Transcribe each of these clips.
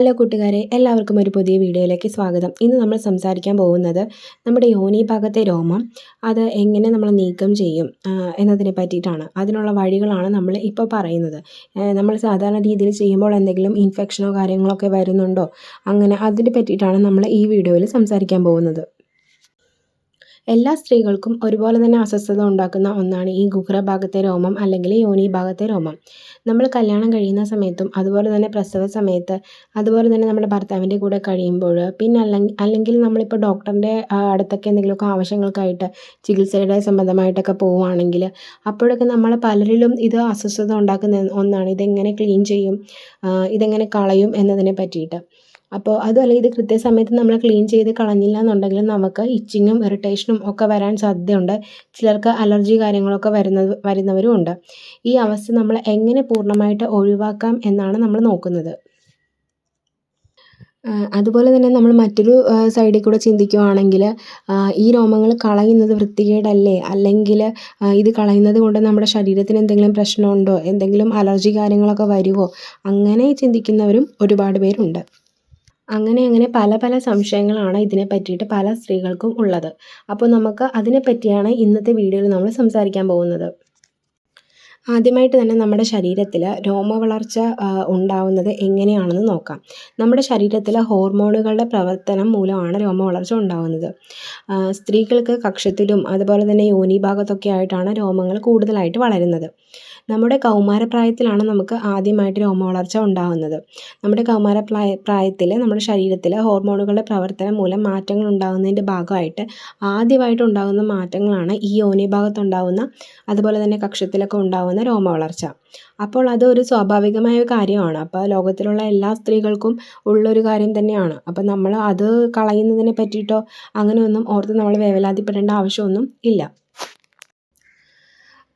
Hello കൂട്ടുകാരെ എല്ലാവർക്കും ഒരു പുതിയ വീഡിയോയിലേക്ക് സ്വാഗതം. ഇന്ന് നമ്മൾ സംസാരിക്കാൻ പോകുന്നത് നമ്മുടെ യോനി ഭാഗത്തെ രോമം അത് എങ്ങനെ നമ്മൾ നീക്കം ചെയ്യും എന്നതിനെ പറ്റിയിട്ടാണ്. അതിനുള്ള വഴികളാണ് നമ്മൾ ഇപ്പോൾ പറയുന്നത്. നമ്മൾ സാധാരണ രീതിയിൽ ചെയ്യുമ്പോൾ എന്തെങ്കിലും ഇൻഫെക്ഷനോ കാര്യങ്ങളൊക്കെ വരുന്നുണ്ടോ അങ്ങനെ അതിനെ പറ്റിയിട്ടാണ് നമ്മൾ ഈ വീഡിയോയിൽ സംസാരിക്കാൻ പോകുന്നത്. എല്ലാ സ്ത്രീകൾക്കും ഒരുപോലെ തന്നെ അസ്വസ്ഥത ഉണ്ടാക്കുന്ന ഒന്നാണ് ഈ ഗുഹ്ര ഭാഗത്തെ രോമം അല്ലെങ്കിൽ യോനി ഭാഗത്തെ രോമം. നമ്മൾ കല്യാണം കഴിയുന്ന സമയത്തും അതുപോലെ തന്നെ പ്രസവ സമയത്ത് അതുപോലെ തന്നെ നമ്മുടെ ഭർത്താവിന്റെ കൂടെ കഴിയുമ്പോൾ പിന്നെ അല്ലെങ്കിൽ അല്ലെങ്കിൽ നമ്മളിപ്പോൾ ഡോക്ടറിന്റെ അടുത്തൊക്കെ എന്തെങ്കിലുമൊക്കെ ആവശ്യങ്ങൾക്കായിട്ട് ചികിത്സയുടെ സംബന്ധമായിട്ടൊക്കെ പോവുകയാണെങ്കിൽ അപ്പോഴൊക്കെ നമ്മൾ പലരിലും ഇത് അസ്വസ്ഥത ഉണ്ടാക്കുന്ന ഒന്നാണ്. ഇതെങ്ങനെ ക്ലീൻ ചെയ്യും ഇതെങ്ങനെ കളയും എന്നതിനെ പറ്റിയിട്ട്. അപ്പോൾ അതുമല്ല ഇത് കൃത്യസമയത്ത് നമ്മൾ ക്ലീൻ ചെയ്ത് കളഞ്ഞില്ല എന്നുണ്ടെങ്കിൽ നമുക്ക് ഇച്ചിങ്ങും ഇറിറ്റേഷനും ഒക്കെ വരാൻ സാധ്യതയുണ്ട്. ചിലർക്ക് അലർജി കാര്യങ്ങളൊക്കെ വരുന്നത് വരുന്നവരും ഉണ്ട്. ഈ അവസ്ഥ നമ്മൾ എങ്ങനെ പൂർണമായിട്ട് ഒഴിവാക്കാം എന്നാണ് നമ്മൾ നോക്കുന്നത്. അതുപോലെ തന്നെ നമ്മൾ മറ്റൊരു സൈഡിൽ കൂടെ ചിന്തിക്കുകയാണെങ്കിൽ ഈ രോമങ്ങൾ കളയുന്നത് വൃത്തികേടല്ലേ? അല്ലെങ്കിൽ ഇത് കളയുന്നത് കൊണ്ട് നമ്മുടെ ശരീരത്തിന് എന്തെങ്കിലും പ്രശ്നമുണ്ടോ? എന്തെങ്കിലും അലർജി കാര്യങ്ങളൊക്കെ വരുമോ അങ്ങനെ ചിന്തിക്കുന്നവരും ഒരുപാട് പേരുണ്ട്. അങ്ങനെ അങ്ങനെ പല പല സംശയങ്ങളാണ് ഇതിനെ പറ്റിയിട്ട് പല സ്ത്രീകൾക്കും ഉള്ളത്. അപ്പോൾ നമുക്ക് അതിനെ പറ്റിയാണ് ഇന്നത്തെ വീഡിയോയിൽ നമ്മൾ സംസാരിക്കാൻ പോകുന്നത്. ആദ്യമായിട്ട് തന്നെ നമ്മുടെ ശരീരത്തിൽ രോമവളർച്ച വളർച്ച ഉണ്ടാവുന്നത് എങ്ങനെയാണെന്ന് നോക്കാം. നമ്മുടെ ശരീരത്തിൽ ഹോർമോണുകളുടെ പ്രവർത്തനം മൂലമാണ് രോമവളർച്ച ഉണ്ടാവുന്നത്. സ്ത്രീകൾക്ക് കക്ഷത്തിലും അതുപോലെ തന്നെ യോനി ഭാഗത്തൊക്കെ ആയിട്ടാണ് രോമങ്ങൾ കൂടുതലായിട്ട് വളരുന്നത്. നമ്മുടെ കൗമാരപ്രായത്തിലാണ് നമുക്ക് ആദ്യമായിട്ട് രോമവളർച്ച ഉണ്ടാകുന്നത് നമ്മുടെ കൗമാരപ്രായ പ്രായത്തിൽ നമ്മുടെ ശരീരത്തിൽ ഹോർമോണുകളുടെ പ്രവർത്തനം മൂലം മാറ്റങ്ങൾ ഉണ്ടാകുന്നതിന്റെ ഭാഗമായിട്ട് ആദ്യമായിട്ട് ഉണ്ടാകുന്ന മാറ്റങ്ങളാണ് ഈ യോനി ഭാഗത്തുണ്ടാകുന്ന അതുപോലെ തന്നെ കക്ഷത്തിലൊക്കെ ഉണ്ടാകുന്ന രോമവളർച്ച. അപ്പോൾ അതൊരു സ്വാഭാവികമായ കാര്യമാണ്. അപ്പോൾ ലോകത്തിലുള്ള എല്ലാ സ്ത്രീകൾക്കും ഉള്ളൊരു കാര്യം തന്നെയാണ്. അപ്പോൾ നമ്മൾ അത് കളയുന്നതിനെ പറ്റിയിട്ടോ അങ്ങനെയൊന്നും ഓർത്ത് നമ്മൾ വേവലാതിപ്പെടേണ്ട ആവശ്യമൊന്നും ഇല്ല.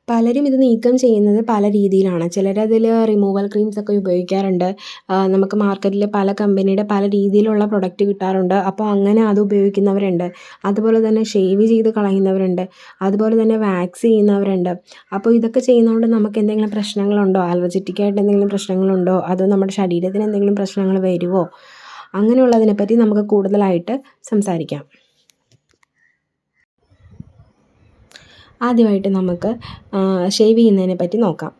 പലരും ഇത് നീക്കം ചെയ്യുന്നത് പല രീതിയിലാണ്. ചിലരതിൽ റിമൂവൽ ക്രീംസ് ഒക്കെ ഉപയോഗിക്കാറുണ്ട്. നമുക്ക് മാർക്കറ്റിൽ പല കമ്പനിയുടെ പല രീതിയിലുള്ള പ്രൊഡക്റ്റ് കിട്ടാറുണ്ട്. അപ്പോൾ അങ്ങനെ അത് ഉപയോഗിക്കുന്നവരുണ്ട്. അതുപോലെ തന്നെ ഷേവ് ചെയ്ത് കളയുന്നവരുണ്ട്. അതുപോലെ തന്നെ വാക്സ് ചെയ്യുന്നവരുണ്ട്. അപ്പോൾ ഇതൊക്കെ ചെയ്യുന്നതുകൊണ്ട് നമുക്ക് എന്തെങ്കിലും പ്രശ്നങ്ങളുണ്ടോ? അലർജറ്റിക് ആയിട്ട് എന്തെങ്കിലും പ്രശ്നങ്ങളുണ്ടോ? അതോ നമ്മുടെ ശരീരത്തിന് എന്തെങ്കിലും പ്രശ്നങ്ങൾ വരുമോ അങ്ങനെയുള്ളതിനെപ്പറ്റി നമുക്ക് കൂടുതലായിട്ട് സംസാരിക്കാം. ആദ്യമായിട്ട് നമുക്ക് ഷേവ് ചെയ്യുന്നതിനെ പറ്റി നോക്കാം.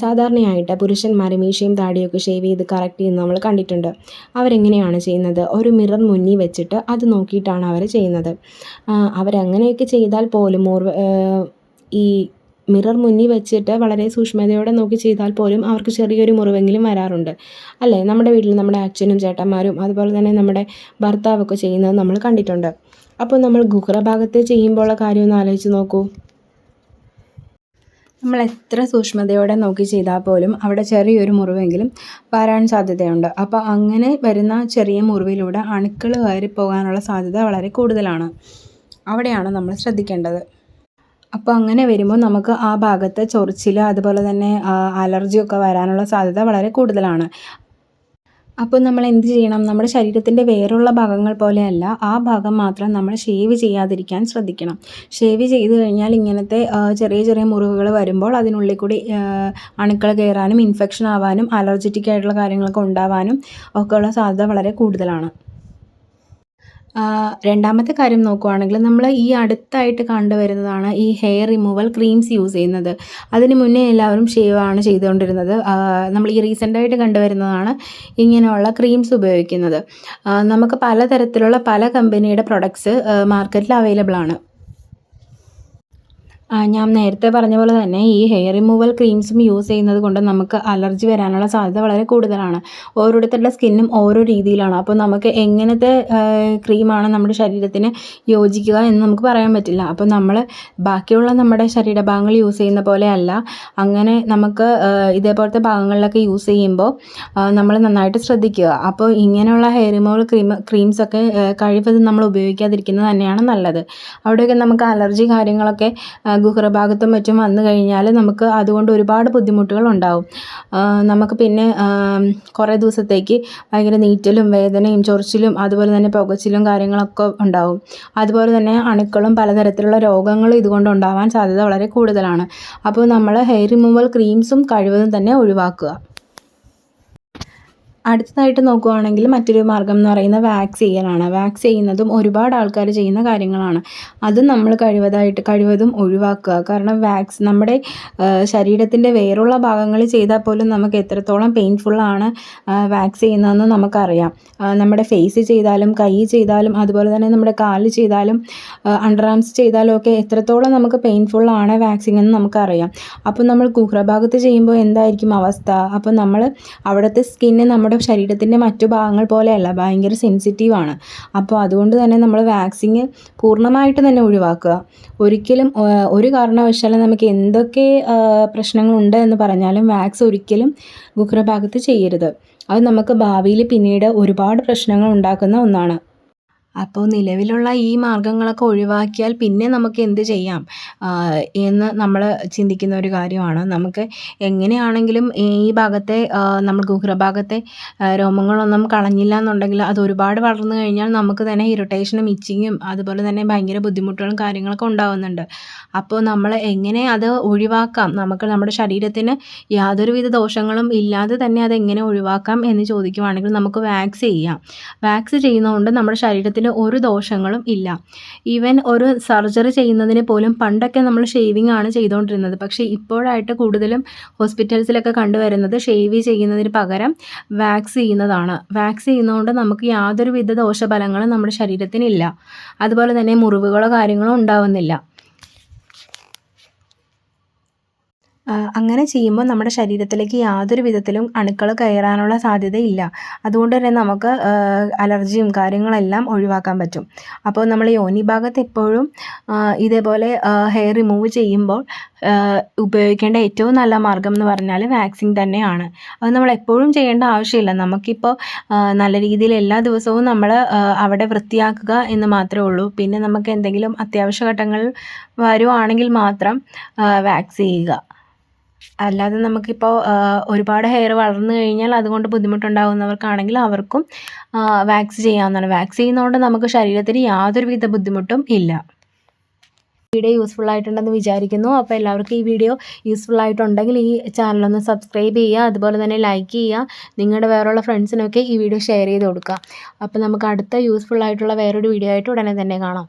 സാധാരണയായിട്ട് പുരുഷന്മാർ മീശയും താടിയൊക്കെ ഷേവ് ചെയ്ത് കറക്റ്റ് ചെയ്യുന്നത് നമ്മൾ കണ്ടിട്ടുണ്ട്. അവരെങ്ങനെയാണ് ചെയ്യുന്നത്? ഒരു മിറർ മുന്നിൽ വെച്ചിട്ട് അത് നോക്കിയിട്ടാണ് അവർ ചെയ്യുന്നത്. അവരങ്ങനെയൊക്കെ ചെയ്താൽ പോലും ഈ മിറർ മുന്നിൽ വെച്ചിട്ട് വളരെ സൂക്ഷ്മതയോടെ നോക്കി ചെയ്താൽ പോലും അവർക്ക് ചെറിയൊരു മുറിവെങ്കിലും വരാറുണ്ട്. അല്ലേ? നമ്മുടെ വീട്ടിൽ നമ്മുടെ അച്ഛനും ചേട്ടന്മാരും അതുപോലെ തന്നെ നമ്മുടെ ഭർത്താവൊക്കെ ചെയ്യുന്നത് നമ്മൾ കണ്ടിട്ടുണ്ട്. അപ്പോൾ നമ്മൾ ഗുഹ്ര ഭാഗത്ത് ചെയ്യുമ്പോഴുള്ള കാര്യം ഒന്ന് ആലോചിച്ച് നോക്കൂ. നമ്മൾ എത്ര സൂക്ഷ്മതയോടെ നോക്കി ചെയ്താൽ പോലും അവിടെ ചെറിയൊരു മുറിവെങ്കിലും വരാൻ സാധ്യതയുണ്ട്. അപ്പോൾ അങ്ങനെ വരുന്ന ചെറിയ മുറിവിലൂടെ അണുക്കൾ കയറി പോകാനുള്ള സാധ്യത വളരെ കൂടുതലാണ്. അവിടെയാണ് നമ്മൾ ശ്രദ്ധിക്കേണ്ടത്. അപ്പോൾ അങ്ങനെ വരുമ്പോൾ നമുക്ക് ആ ഭാഗത്ത് ചൊറിച്ചിൽ അതുപോലെ തന്നെ അലർജിയൊക്കെ വരാനുള്ള സാധ്യത വളരെ കൂടുതലാണ്. അപ്പോൾ നമ്മൾ എന്ത് ചെയ്യണം? നമ്മുടെ ശരീരത്തിന്റെ വേറുള്ള ഭാഗങ്ങൾ പോലെയല്ല ആ ഭാഗം മാത്രം നമ്മൾ ഷേവ് ചെയ്യാതിരിക്കാൻ ശ്രദ്ധിക്കണം. ഷേവ് ചെയ്ത് കഴിഞ്ഞാൽ ഇങ്ങനത്തെ ചെറിയ ചെറിയ മുറിവുകൾ വരുമ്പോൾ അതിനുള്ളിൽ കൂടി അണുക്കൾ കയറാനും ഇൻഫെക്ഷൻ ആവാനും അലർജറ്റിക് ആയിട്ടുള്ള കാര്യങ്ങളൊക്കെ ഉണ്ടാവാനും ഒക്കെയുള്ള സാധ്യത വളരെ കൂടുതലാണ്. രണ്ടാമത്തെ കാര്യം നോക്കുവാണെങ്കിൽ നമ്മൾ ഈ അടുത്തായിട്ട് കണ്ടുവരുന്നതാണ് ഈ ഹെയർ റിമൂവൽ ക്രീംസ് യൂസ് ചെയ്യുന്നത്. അതിന് മുന്നേ എല്ലാവരും ഷേവ് ആണ് ചെയ്തുകൊണ്ടിരുന്നത്. നമ്മൾ ഈ റീസെന്റായിട്ട് കണ്ടുവരുന്നതാണ് ഇങ്ങനെയുള്ള ക്രീംസ് ഉപയോഗിക്കുന്നത്. നമുക്ക് പലതരത്തിലുള്ള പല കമ്പനിയുടെ പ്രൊഡക്ട്സ് മാർക്കറ്റിൽ അവൈലബിൾ ആണ്. ഞാൻ നേരത്തെ പറഞ്ഞ പോലെ തന്നെ ഈ ഹെയർ റിമൂവൽ ക്രീംസും യൂസ് ചെയ്യുന്നത് കൊണ്ട് നമുക്ക് അലർജി വരാനുള്ള സാധ്യത വളരെ കൂടുതലാണ്. ഓരോരുത്തരുടെ സ്കിന്നും ഓരോ രീതിയിലാണ്. അപ്പോൾ നമുക്ക് എങ്ങനത്തെ ക്രീമാണ് നമ്മുടെ ശരീരത്തിന് യോജിക്കുക എന്ന് നമുക്ക് പറയാൻ പറ്റില്ല. അപ്പോൾ നമ്മൾ ബാക്കിയുള്ള നമ്മുടെ ശരീരഭാഗങ്ങൾ യൂസ് ചെയ്യുന്ന പോലെയല്ല അങ്ങനെ നമുക്ക് ഇതേപോലത്തെ ഭാഗങ്ങളിലൊക്കെ യൂസ് ചെയ്യുമ്പോൾ നമ്മൾ നന്നായിട്ട് ശ്രദ്ധിക്കുക. അപ്പോൾ ഇങ്ങനെയുള്ള ഹെയർ റിമൂവൽ ക്രീം ക്രീംസൊക്കെ കഴിവതും നമ്മൾ ഉപയോഗിക്കാതിരിക്കുന്നത് തന്നെയാണ് നല്ലത്. അവിടെയൊക്കെ നമുക്ക് അലർജി കാര്യങ്ങളൊക്കെ ആ, ഗുഹ്രഭാഗത്തും മറ്റും വന്നു കഴിഞ്ഞാൽ നമുക്ക് അതുകൊണ്ട് ഒരുപാട് ബുദ്ധിമുട്ടുകൾ ഉണ്ടാവും നമുക്ക് പിന്നെ കുറേ ദിവസത്തേക്ക് ഭയങ്കര നീറ്റലും വേദനയും ചൊറിച്ചിലും അതുപോലെ തന്നെ പുകച്ചിലും കാര്യങ്ങളൊക്കെ ഉണ്ടാവും. അതുപോലെ തന്നെ അണുക്കളും പലതരത്തിലുള്ള രോഗങ്ങളും ഇതുകൊണ്ട് ഉണ്ടാവാൻ സാധ്യത വളരെ കൂടുതലാണ്. അപ്പോൾ നമ്മൾ ഹെയർ റിമൂവൽ ക്രീംസും കഴിവതും തന്നെ ഒഴിവാക്കുക. അടുത്തതായിട്ട് നോക്കുവാണെങ്കിൽ മറ്റൊരു മാർഗം എന്ന് പറയുന്നത് വാക്സ് ചെയ്യലാണ് വാക്സ് ചെയ്യുന്നതും ഒരുപാട് ആൾക്കാർ ചെയ്യുന്ന കാര്യങ്ങളാണ്. അത് നമ്മൾ കഴിവതായിട്ട് കഴിവതും ഒഴിവാക്കുക. കാരണം വാക്സ് നമ്മുടെ ശരീരത്തിന്റെ വേറുള്ള ഭാഗങ്ങളിൽ ചെയ്താൽ പോലും നമുക്ക് എത്രത്തോളം പെയിൻഫുള്ളാണ് വാക്സ് ചെയ്യുന്നതെന്ന് നമുക്കറിയാം. നമ്മുടെ ഫേസ് ചെയ്താലും കൈ ചെയ്താലും അതുപോലെ തന്നെ നമ്മുടെ കാൽ ചെയ്താലും അണ്ടർ ആംസ് ചെയ്താലും ഒക്കെ എത്രത്തോളം നമുക്ക് പെയിൻഫുള്ളാണ് വാക്സിങ് എന്ന് നമുക്കറിയാം. അപ്പോൾ നമ്മൾ കുഹ്രഭാഗത്ത് ചെയ്യുമ്പോൾ എന്തായിരിക്കും അവസ്ഥ? അപ്പോൾ നമ്മൾ അവിടുത്തെ സ്കിന്ന് നമ്മുടെ ശരീരത്തിന്റെ മറ്റു ഭാഗങ്ങൾ പോലെയല്ല ഭയങ്കര സെൻസിറ്റീവാണ് അപ്പോൾ അതുകൊണ്ട് തന്നെ നമ്മൾ വാക്സിങ് പൂർണമായിട്ട് തന്നെ ഒഴിവാക്കുക. ഒരിക്കലും ഒരു കാരണവശാലും നമുക്ക് എന്തൊക്കെ പ്രശ്നങ്ങളുണ്ട് എന്ന് പറഞ്ഞാലും വാക്സ് ഒരിക്കലും ഗുഹ്രഭാഗത്ത് ചെയ്യരുത്. അത് നമുക്ക് ഭാവിയിൽ പിന്നീട് ഒരുപാട് പ്രശ്നങ്ങൾ ഉണ്ടാക്കുന്ന ഒന്നാണ്. അപ്പോൾ നിലവിലുള്ള ഈ മാർഗങ്ങളൊക്കെ ഒഴിവാക്കിയാൽ പിന്നെ നമുക്ക് എന്ത് ചെയ്യാം? എന്ന് നമ്മൾ ചിന്തിക്കുന്ന ഒരു കാര്യമാണ്. നമുക്ക് എങ്ങനെയാണെങ്കിലും ഈ ഭാഗത്തെ നമ്മൾ ഗുഹ്രഭാഗത്തെ രോമങ്ങളൊന്നും കളഞ്ഞില്ല എന്നുണ്ടെങ്കിൽ അത് ഒരുപാട് വളർന്നു കഴിഞ്ഞാൽ നമുക്ക് തന്നെ ഇറിറ്റേഷനും ഇച്ചിങ്ങും അതുപോലെ തന്നെ ഭയങ്കര ബുദ്ധിമുട്ടുകളും കാര്യങ്ങളൊക്കെ ഉണ്ടാകുന്നുണ്ട് അപ്പോൾ നമ്മൾ എങ്ങനെ അത് ഒഴിവാക്കാം? നമുക്ക് നമ്മുടെ ശരീരത്തിന് യാതൊരുവിധ ദോഷങ്ങളും ഇല്ലാതെ തന്നെ അത് എങ്ങനെ ഒഴിവാക്കാം എന്ന് ചോദിക്കുവാണെങ്കിൽ നമുക്ക് വാക്സ് ചെയ്യാം. വാക്സ് ചെയ്യുന്നതുകൊണ്ട് നമ്മുടെ ശരീരത്തിൽ ഒരു ദോഷങ്ങളും ഇല്ല. ഈവൻ ഒരു സർജറി ചെയ്യുന്നതിന് പോലും പണ്ടൊക്കെ നമ്മൾ ഷേവിംഗ് ആണ് ചെയ്തുകൊണ്ടിരുന്നത് പക്ഷേ ഇപ്പോഴായിട്ട് കൂടുതലും ഹോസ്പിറ്റൽസിലൊക്കെ കണ്ടുവരുന്നത് ഷേവ് ചെയ്യുന്നതിന് പകരം വാക്സ് ചെയ്യുന്നതാണ്. വാക്സ് ചെയ്യുന്നതുകൊണ്ട് നമുക്ക് യാതൊരുവിധ ദോഷഫലങ്ങളും നമ്മുടെ ശരീരത്തിനില്ല. അതുപോലെ തന്നെ മുറിവുകളോ കാര്യങ്ങളോ ഉണ്ടാവുന്നില്ല. അങ്ങനെ ചെയ്യുമ്പോൾ നമ്മുടെ ശരീരത്തിലേക്ക് യാതൊരു വിധത്തിലും അണുക്കൾ കയറാനുള്ള സാധ്യതയില്ല. അതുകൊണ്ട് തന്നെ നമുക്ക് അലർജിയും കാര്യങ്ങളെല്ലാം ഒഴിവാക്കാൻ പറ്റും. അപ്പോൾ നമ്മൾ യോനി ഭാഗത്ത് എപ്പോഴും ഇതേപോലെ ഹെയർ റിമൂവ് ചെയ്യുമ്പോൾ ഉപയോഗിക്കേണ്ട ഏറ്റവും നല്ല മാർഗം എന്ന് പറഞ്ഞാൽ വാക്സിൻ തന്നെയാണ്. അത് നമ്മൾ എപ്പോഴും ചെയ്യേണ്ട ആവശ്യമില്ല. നമുക്കിപ്പോൾ നല്ല രീതിയിൽ എല്ലാ ദിവസവും നമ്മൾ അവിടെ വൃത്തിയാക്കുക എന്ന് മാത്രമേ ഉള്ളൂ. പിന്നെ നമുക്ക് എന്തെങ്കിലും അത്യാവശ്യ ഘട്ടങ്ങൾ വരുവാണെങ്കിൽ മാത്രം വാക്സ് ചെയ്യുക. അല്ലാതെ നമുക്കിപ്പോൾ ഒരുപാട് ഹെയർ വളർന്നു കഴിഞ്ഞാൽ അതുകൊണ്ട് ബുദ്ധിമുട്ടുണ്ടാകുന്നവർക്കാണെങ്കിൽ അവർക്കും വാക്സ് ചെയ്യാവുന്നതാണ്. വാക്സ് ചെയ്യുന്നതുകൊണ്ട് നമുക്ക് ശരീരത്തിന് യാതൊരുവിധ ബുദ്ധിമുട്ടും ഇല്ല. വീഡിയോ യൂസ്ഫുൾ ആയിട്ടുണ്ടെന്ന് വിചാരിക്കുന്നു. അപ്പോൾ എല്ലാവർക്കും ഈ വീഡിയോ യൂസ്ഫുൾ ആയിട്ടുണ്ടെങ്കിൽ ഈ ചാനലൊന്ന് സബ്സ്ക്രൈബ് ചെയ്യുക. അതുപോലെ തന്നെ ലൈക്ക് ചെയ്യുക. നിങ്ങളുടെ വേറെയുള്ള ഫ്രണ്ട്സിനൊക്കെ ഈ വീഡിയോ ഷെയർ ചെയ്ത് കൊടുക്കുക. അപ്പോൾ നമുക്ക് അടുത്ത യൂസ്ഫുൾ ആയിട്ടുള്ള വേറൊരു വീഡിയോ ആയിട്ട് ഉടനെ തന്നെ കാണാം.